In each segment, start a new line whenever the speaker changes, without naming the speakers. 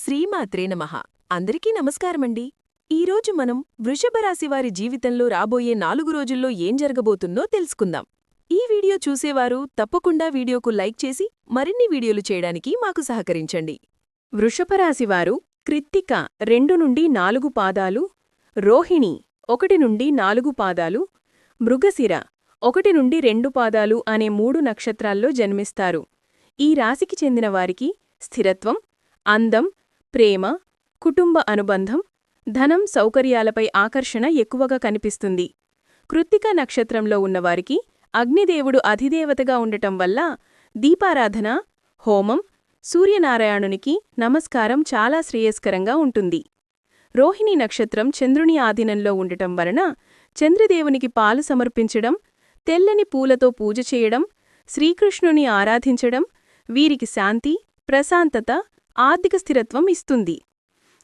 శ్రీమాత్రే నమః. అందరికీ నమస్కారమండి. ఈరోజు మనం వృషభరాశివారి జీవితంలో రాబోయే నాలుగు రోజుల్లో ఏం జరగబోతుందో తెలుసుకుందాం. ఈ వీడియో చూసేవారు తప్పకుండా వీడియోకు లైక్ చేసి మరిన్ని వీడియోలు చేయడానికి మాకు సహకరించండి. వృషభరాశివారు కృత్తిక రెండు నుండి నాలుగు పాదాలు రోహిణి ఒకటి నుండి నాలుగు పాదాలు మృగశిర ఒకటి నుండి రెండు పాదాలు అనే మూడు నక్షత్రాల్లో జన్మిస్తారు. ఈ రాశికి చెందిన వారికి స్థిరత్వం అందం ప్రేమ కుటుంబ అనుబంధం ధనం సౌకర్యాలపై ఆకర్షణ ఎక్కువగా కనిపిస్తుంది. కృత్తిక నక్షత్రంలో ఉన్నవారికి అగ్నిదేవుడు అధిదేవతగా ఉండటం వల్ల దీపారాధన హోమం సూర్యనారాయణునికి నమస్కారం చాలా శ్రేయస్కరంగా ఉంటుంది. రోహిణి నక్షత్రం చంద్రుని ఆధీనంలో ఉండటం వలన చంద్రదేవునికి పాలు సమర్పించడం తెల్లని పూలతో పూజ చేయడం శ్రీకృష్ణుని ఆరాధించడం వీరికి శాంతి ప్రశాంతత ఆర్థిక స్థిరత్వం ఇస్తుంది.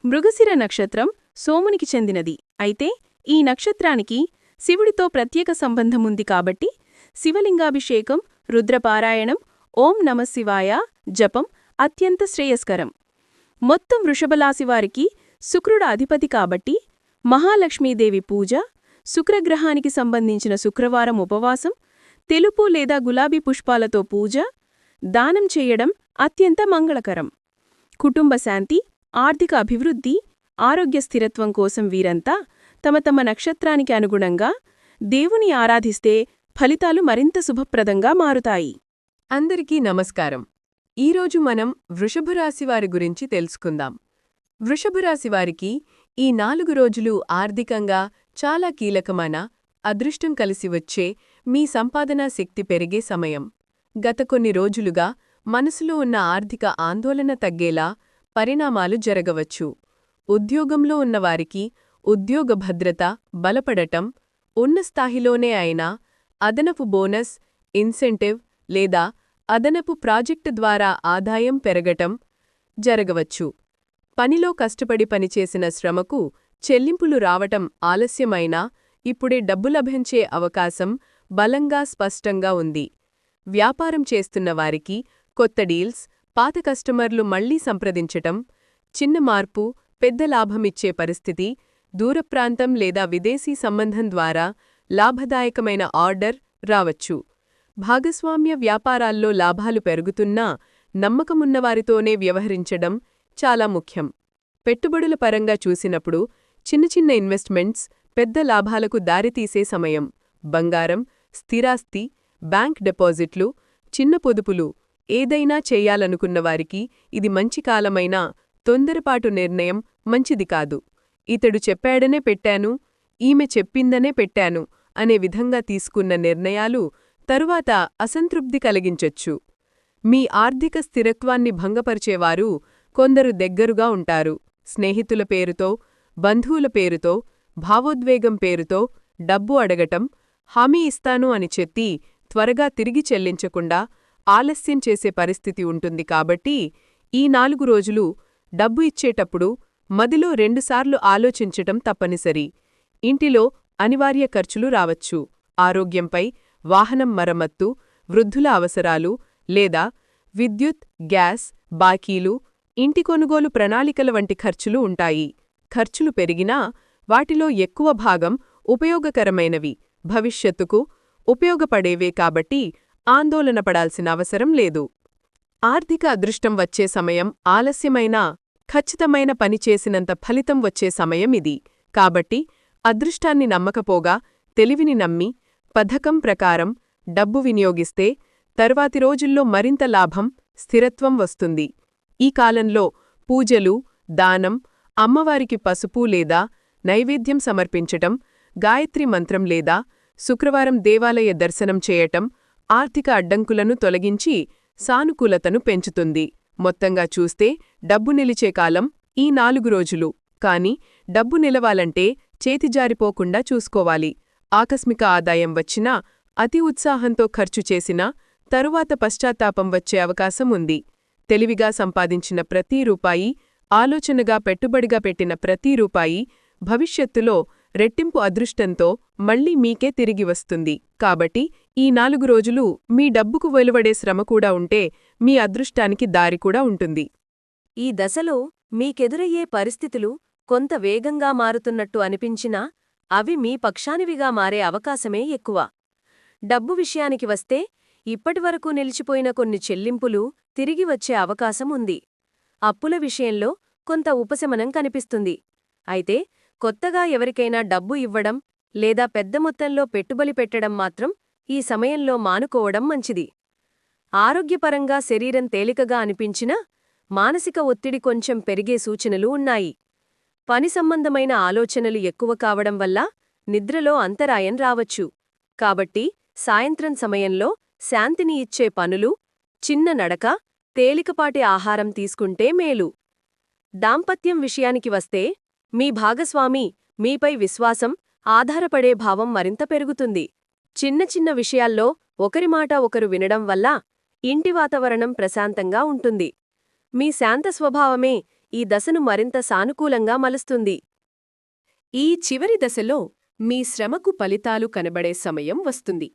మృగశిర నక్షత్రం సోమునికి చెందినది. అయితే ఈ నక్షత్రానికి శివుడితో ప్రత్యేక సంబంధముంది కాబట్టి శివలింగాభిషేకం రుద్రపారాయణం ఓం నమశివాయ జపం అత్యంత శ్రేయస్కరం. మొత్తం వృషభలాసివారికి శుక్రుడ అధిపతి కాబట్టి మహాలక్ష్మీదేవి పూజ శుక్రగ్రహానికి సంబంధించిన శుక్రవారం ఉపవాసం తెలుపు లేదా గులాబీ పుష్పాలతో పూజ దానం చేయడం అత్యంత మంగళకరం. కుటుంబ శాంతి ఆర్థిక అభివృద్ధి ఆరోగ్య స్థిరత్వం కోసం వీరంతా తమ తమ నక్షత్రానికి అనుగుణంగా దేవుని ఆరాధిస్తే ఫలితాలు మరింత శుభప్రదంగా మారుతాయి.
అందరికీ నమస్కారం. ఈరోజు మనం వృషభరాశివారి గురించి తెలుసుకుందాం. వృషభరాశివారికి ఈ నాలుగు రోజులు ఆర్థికంగా చాలా కీలకమైన అదృష్టం కలిసి వచ్చే మీ సంపాదనా శక్తి పెరిగే సమయం. గత కొన్ని రోజులుగా మనసులో ఉన్న ఆర్థిక ఆందోళన తగ్గేలా పరిణామాలు జరగవచ్చు. ఉద్యోగంలో ఉన్నవారికి ఉద్యోగ భద్రత బలపడటం ఉన్న స్థాయిలోనే అయినా అదనపు బోనస్ ఇన్సెంటివ్ లేదా అదనపు ప్రాజెక్టు ద్వారా ఆదాయం పెరగటం జరగవచ్చు. పనిలో కష్టపడి పనిచేసిన శ్రమకు చెల్లింపులు రావటం ఆలస్యమైనా ఇప్పుడే డబ్బు లభించే అవకాశం బలంగా స్పష్టంగా ఉంది. వ్యాపారం చేస్తున్నవారికి కొత్త డీల్స్ పాత కస్టమర్లు మళ్ళీ సంప్రదించటం చిన్న మార్పు పెద్ద లాభమిచ్చే పరిస్థితి దూరప్రాంతం లేదా విదేశీ సంబంధం ద్వారా లాభదాయకమైన ఆర్డర్ రావచ్చు. భాగస్వామ్య వ్యాపారాల్లో లాభాలు పెరుగుతున్నా నమ్మకమున్నవారితోనే వ్యవహరించడం చాలా ముఖ్యం. పెట్టుబడుల పరంగా చూసినప్పుడు చిన్న చిన్న ఇన్వెస్ట్మెంట్స్ పెద్ద లాభాలకు దారితీసే సమయం. బంగారం స్థిరాస్తి బ్యాంక్ డిపాజిట్లు చిన్న పొదుపులు ఏదైనా చెయ్యాలనుకున్నవారికి ఇది మంచి కాలమైనా తొందరపాటు నిర్ణయం మంచిది కాదు. ఇతడు చెప్పాడనే పెట్టాను ఈమె చెప్పిందనే పెట్టాను అనే విధంగా తీసుకున్న నిర్ణయాలు తరువాత అసంతృప్తి కలిగించొచ్చు. మీ ఆర్థిక స్థిరత్వాన్ని భంగపరిచేవారు కొందరు దగ్గరుగా ఉంటారు. స్నేహితుల పేరుతో బంధువుల పేరుతో భావోద్వేగం పేరుతో డబ్బు అడగటం హామీ ఇస్తాను అని చెప్పి త్వరగా తిరిగి చెల్లించకుండా ఆలస్యం చేసే పరిస్థితి ఉంటుంది కాబట్టి ఈ నాలుగు రోజులు డబ్బు ఇచ్చేటప్పుడు మదిలో రెండుసార్లు ఆలోచించటం తప్పనిసరి. ఇంటిలో అనివార్య ఖర్చులు రావచ్చు. ఆరోగ్యంపై వాహనం మరమ్మత్తు వృద్ధుల అవసరాలు లేదా విద్యుత్ గ్యాస్ బాకీలు ఇంటి కొనుగోలు ప్రణాళికల వంటి ఖర్చులు ఉంటాయి. ఖర్చులు పెరిగినా వాటిలో ఎక్కువ భాగం ఉపయోగకరమైనవి. భవిష్యత్తుకు ఉపయోగపడేవే కాబట్టి ఆందోళన పడాల్సిన అవసరం లేదు. ఆర్థిక అదృష్టం వచ్చే సమయం ఆలస్యమైనా ఖచ్చితమైన పని చేసినంత ఫలితం వచ్చే సమయం ఇది. కాబట్టి అదృష్టాన్ని నమ్మకపోగా తెలివిని నమ్మి పథకం ప్రకారం డబ్బు వినియోగిస్తే తర్వాతి రోజుల్లో మరింత లాభం స్థిరత్వం వస్తుంది. ఈ కాలంలో పూజలు దానం అమ్మవారికి పసుపు లేదా నైవేద్యం సమర్పించటం గాయత్రి మంత్రం లేదా శుక్రవారం దేవాలయ దర్శనం చేయటం ఆర్థిక అడ్డంకులను తొలగించి సానుకూలతను పెంచుతుంది. మొత్తంగా చూస్తే డబ్బు నిలిచే కాలం ఈ నాలుగు రోజులు. కాని డబ్బు నిలవాలంటే చేతిజారిపోకుండా చూసుకోవాలి. ఆకస్మిక ఆదాయం వచ్చినా అతి ఉత్సాహంతో ఖర్చు చేసినా తరువాత పశ్చాత్తాపం వచ్చే అవకాశం ఉంది. తెలివిగా సంపాదించిన ప్రతి రూపాయి ఆలోచనగా పెట్టుబడిగా పెట్టిన ప్రతి రూపాయి భవిష్యత్తులో రెట్టింపు అదృష్టంతో మళ్ళీ మీకే తిరిగి వస్తుంది. కాబట్టి ఈ నాలుగు రోజులు మీ డబ్బుకు వెలువడే శ్రమ కూడా ఉంటే మీ అదృష్టానికి దారి కూడా ఉంటుంది.
ఈ దశలో మీకెదురయ్యే పరిస్థితులు కొంత వేగంగా మారుతున్నట్టు అనిపించినా అవి మీ పక్షానివిగా మారే అవకాశమే ఎక్కువ. డబ్బు విషయానికి వస్తే ఇప్పటివరకు నిలిచిపోయిన కొన్ని చెల్లింపులు తిరిగి వచ్చే అవకాశం ఉంది. అప్పుల విషయంలో కొంత ఉపశమనం కనిపిస్తుంది. అయితే కొత్తగా ఎవరికైనా డబ్బు ఇవ్వడం లేదా పెద్ద మొత్తంలో పెట్టుబడి పెట్టడం మాత్రం ఈ సమయంలో మానుకోవడం మంచిది. ఆరోగ్యపరంగా శరీరం తేలికగా అనిపించినా మానసిక ఒత్తిడి కొంచెం పెరిగే సూచనలు ఉన్నాయి. పని సంబంధమైన ఆలోచనలు ఎక్కువ కావడం వల్ల నిద్రలో అంతరాయం రావచ్చు. కాబట్టి సాయంత్రం సమయంలో శాంతిని ఇచ్చే పనులు చిన్న నడక తేలికపాటి ఆహారం తీసుకుంటే మేలు. దాంపత్యం విషయానికి వస్తే మీ భాగస్వామి మీపై విశ్వాసం ఆధారపడే భావం మరింత పెరుగుతుంది. చిన్న చిన్న విషయాల్లో ఒకరి మాట ఒకరు వినడం వల్ల ఇంటి వాతావరణం ప్రశాంతంగా ఉంటుంది. మీ శాంత స్వభావమే ఈ దశను మరింత సానుకూలంగా మలుస్తుంది.
ఈ చివరి దశలో మీ శ్రమకు ఫలితాలు కనబడే సమయం వస్తుంది.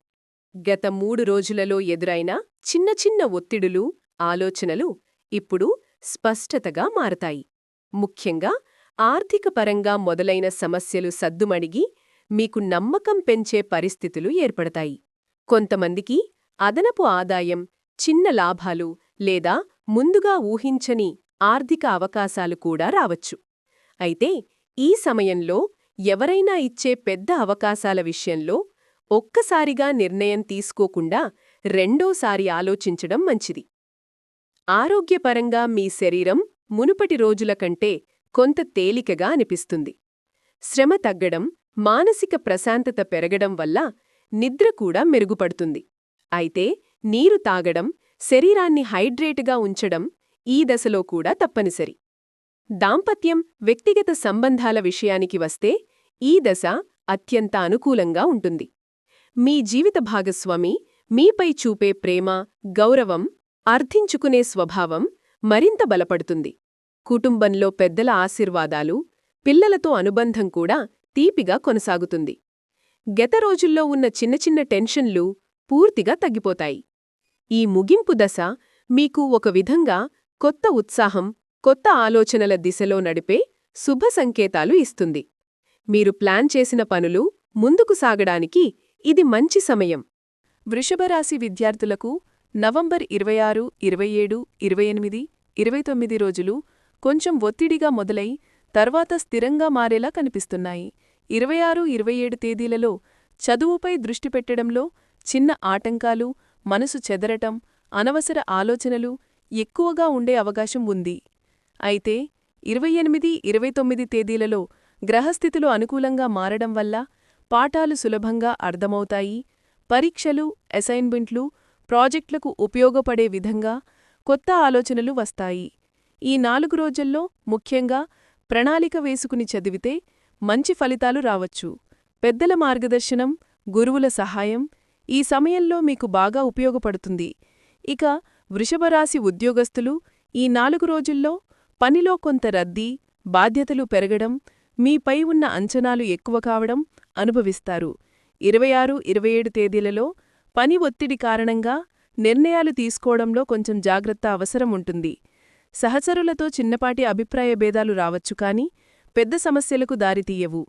గత మూడు రోజులలో ఎదురైన చిన్న చిన్న ఒత్తిడులు ఆలోచనలు ఇప్పుడు స్పష్టతగా మారతాయి. ముఖ్యంగా ఆర్థికపరంగా మొదలైన సమస్యలు సద్దుమణిగి మీకు నమ్మకం పెంచే పరిస్థితులు ఏర్పడతాయి. కొంతమందికి అదనపు ఆదాయం చిన్న లాభాలు లేదా ముందుగా ఊహించని ఆర్థిక అవకాశాలు కూడా రావచ్చు. అయితే ఈ సమయంలో ఎవరైనా ఇచ్చే పెద్ద అవకాశాల విషయంలో ఒక్కసారిగా నిర్ణయం తీసుకోకుండా రెండోసారి ఆలోచించడం మంచిది. ఆరోగ్యపరంగా మీ శరీరం మునుపటి రోజుల కంటే కొంత తేలికగా అనిపిస్తుంది. శ్రమ తగ్గడం మానసిక ప్రశాంతత పెరగడం వల్ల నిద్ర కూడా మెరుగుపడుతుంది. అయితే నీరు తాగడం శరీరాన్ని హైడ్రేటుగా ఉంచడం ఈ దశలో కూడా తప్పనిసరి. దాంపత్యం వ్యక్తిగత సంబంధాల విషయానికి వస్తే ఈ దశ అత్యంత అనుకూలంగా ఉంటుంది. మీ జీవిత భాగస్వామి మీపై చూపే ప్రేమ గౌరవం అర్థించుకునే స్వభావం మరింత బలపడుతుంది. కుటుంబంలో పెద్దల ఆశీర్వాదాలు పిల్లలతో అనుబంధం కూడా తీపిగా కొనసాగుతుంది. గత రోజుల్లో ఉన్న చిన్న చిన్న టెన్షన్లు పూర్తిగా తగ్గిపోతాయి. ఈ ముగింపు దశ మీకు ఒక విధంగా కొత్త ఉత్సాహం కొత్త ఆలోచనల దిశలో నడిపే శుభ సంకేతాలు ఇస్తుంది. మీరు ప్లాన్ చేసిన పనులు ముందుకు సాగడానికి ఇది మంచి సమయం.
వృషభరాశి విద్యార్థులకు నవంబర్ ఇరవై ఆరు ఇరవై ఏడు ఇరవై ఎనిమిది ఇరవై తొమ్మిది రోజులు కొంచెం ఒత్తిడిగా మొదలై తర్వాత స్థిరంగా మారేలా కనిపిస్తున్నాయి. ఇరవై ఆరు ఇరవై ఏడు తేదీలలో చదువుపై దృష్టి పెట్టడంలో చిన్న ఆటంకాలు మనసు చెదరటం అనవసర ఆలోచనలు ఎక్కువగా ఉండే అవకాశం ఉంది. అయితే ఇరవై ఎనిమిది ఇరవై తొమ్మిది తేదీలలో గ్రహస్థితులు అనుకూలంగా మారడం వల్ల పాఠాలు సులభంగా అర్థమవుతాయి పరీక్షలు అసైన్మెంట్లు ప్రాజెక్టులకు ఉపయోగపడే విధంగా కొత్త ఆలోచనలు వస్తాయి. ఈ నాలుగు రోజుల్లో ముఖ్యంగా ప్రణాళిక వేసుకుని చదివితే మంచి ఫలితాలు రావచ్చు. పెద్దల మార్గదర్శనం గురువుల సహాయం ఈ సమయంలో మీకు బాగా ఉపయోగపడుతుంది. ఇక వృషభరాశి ఉద్యోగస్తులు ఈ నాలుగు రోజుల్లో పనిలో కొంత రద్దీ బాధ్యతలు పెరగడం మీపై ఉన్న అంచనాలు ఎక్కువ కావడం అనుభవిస్తారు. ఇరవై ఆరు ఇరవై ఏడు తేదీలలో పని ఒత్తిడి కారణంగా నిర్ణయాలు తీసుకోవడంలో కొంచెం జాగ్రత్త అవసరం ఉంటుంది. సహచరులతో చిన్నపాటి అభిప్రాయ భేదాలు రావచ్చు కాని పెద్ద సమస్యలకు దారితీయవు.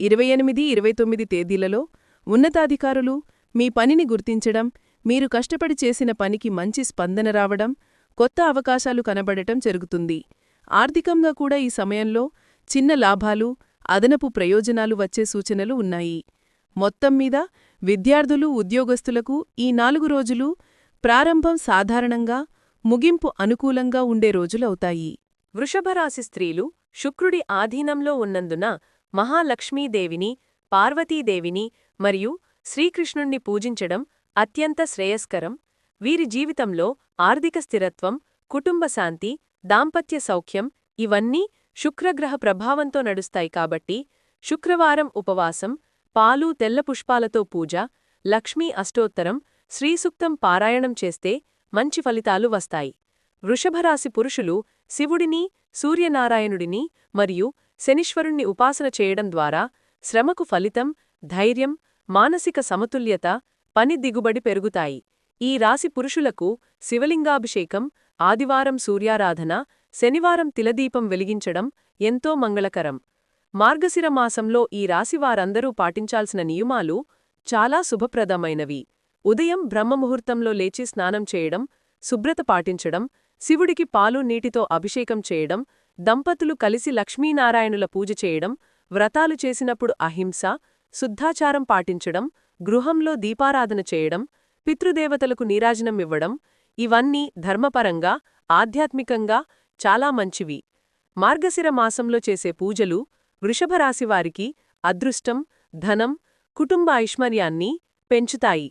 ఇరవై ఎనిమిది ఇరవై తొమ్మిది తేదీలలో ఉన్నతాధికారులు మీ పనిని గుర్తించడం మీరు కష్టపడి చేసిన పనికి మంచి స్పందన రావడం కొత్త అవకాశాలు కనబడటం జరుగుతుంది. ఆర్థికంగా కూడా ఈ సమయంలో చిన్న లాభాలు అదనపు ప్రయోజనాలు వచ్చే సూచనలు ఉన్నాయి. మొత్తం మీద విద్యార్థులు ఉద్యోగస్తులకు ఈ నాలుగు రోజులు ప్రారంభం సాధారణంగా ముగింపు అనుకూలంగా ఉండే రోజులవుతాయి. వృషభరాశి స్త్రీలు శుక్రుడి ఆధీనంలో ఉన్నందున మహాలక్ష్మీదేవిని పార్వతీదేవిని మరియు శ్రీకృష్ణుణ్ణి పూజించడం అత్యంత శ్రేయస్కరం. వీరి జీవితంలో ఆర్థిక స్థిరత్వం కుటుంబ శాంతి దాంపత్య సౌఖ్యం ఇవన్నీ శుక్రగ్రహ ప్రభావంతో నడుస్తాయి కాబట్టి శుక్రవారం ఉపవాసం పాలు తెల్ల పుష్పాలతో పూజ లక్ష్మీ అష్టోత్తరం శ్రీసుక్తం పారాయణం చేస్తే మంచి ఫలితాలు వస్తాయి. వృషభరాశి పురుషులు శివుడిని సూర్యనారాయణుడిని మరియు శనీశ్వరుణ్ణి ఉపాసన చేయడం ద్వారా శ్రమకు ఫలితం ధైర్యం మానసిక సమతుల్యత పని దిగుబడి పెరుగుతాయి. ఈ రాశి పురుషులకు శివలింగాభిషేకం ఆదివారం సూర్యారాధన
శనివారం తిలదీపం వెలిగించడం ఎంతో మంగళకరం. మార్గశిర మాసంలో ఈ రాశివారందరూ పాటించాల్సిన నియమాలు చాలా శుభప్రదమైనవి. ఉదయం బ్రహ్మముహూర్తంలో లేచి స్నానం చేయడం శుభ్రత పాటించడం శివుడికి పాలు నీటితో అభిషేకం చేయడం దంపతులు కలిసి లక్ష్మీనారాయణుల పూజ చేయడం వ్రతాలు చేసినప్పుడు అహింస శుద్ధాచారం పాటించడం గృహంలో దీపారాధన చేయడం పితృదేవతలకు నీరాజనం ఇవ్వడం ఇవన్నీ ధర్మపరంగా ఆధ్యాత్మికంగా చాలా మంచివి. మార్గశిర మాసంలో చేసే పూజలు వృషభరాశివారికి అదృష్టం ధనం కుటుంబ ఐశ్వర్యాన్ని పెంచుతాయి.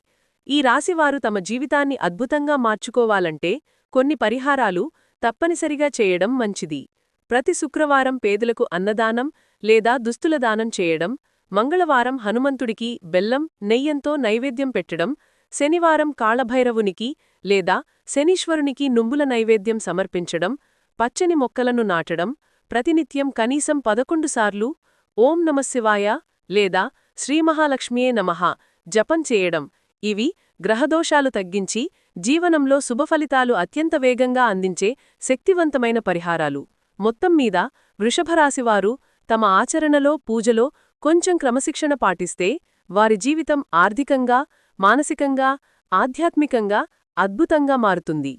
ఈ రాశివారు తమ జీవితాన్ని అద్భుతంగా మార్చుకోవాలంటే కొన్ని పరిహారాలు తప్పనిసరిగా చేయడం మంచిది. ప్రతి శుక్రవారం పేదలకు అన్నదానం లేదా దుస్తుల దానం చేయడం మంగళవారం హనుమంతుడికి బెల్లం నెయ్యంతో నైవేద్యం పెట్టడం శనివారం కాళభైరవునికి లేదా శనీశ్వరునికి నుంబుల నైవేద్యం సమర్పించడం పచ్చని మొక్కలను నాటడం ప్రతినిత్యం కనీసం పదకొండు సార్లు ఓం నమశివాయ లేదా శ్రీమహాలక్ష్మియే నమః జపం చేయడం. ఇవి గ్రహదోషాలు తగ్గించి జీవనంలో శుభఫలితాలు అత్యంత వేగంగా అందించే శక్తివంతమైన పరిహారాలు. మొత్తం మీద వృషభరాశివారు తమ ఆచరణలో పూజలో కొంచెం క్రమశిక్షణ పాటిస్తే వారి జీవితం ఆర్థికంగా మానసికంగా ఆధ్యాత్మికంగా అద్భుతంగా మారుతుంది.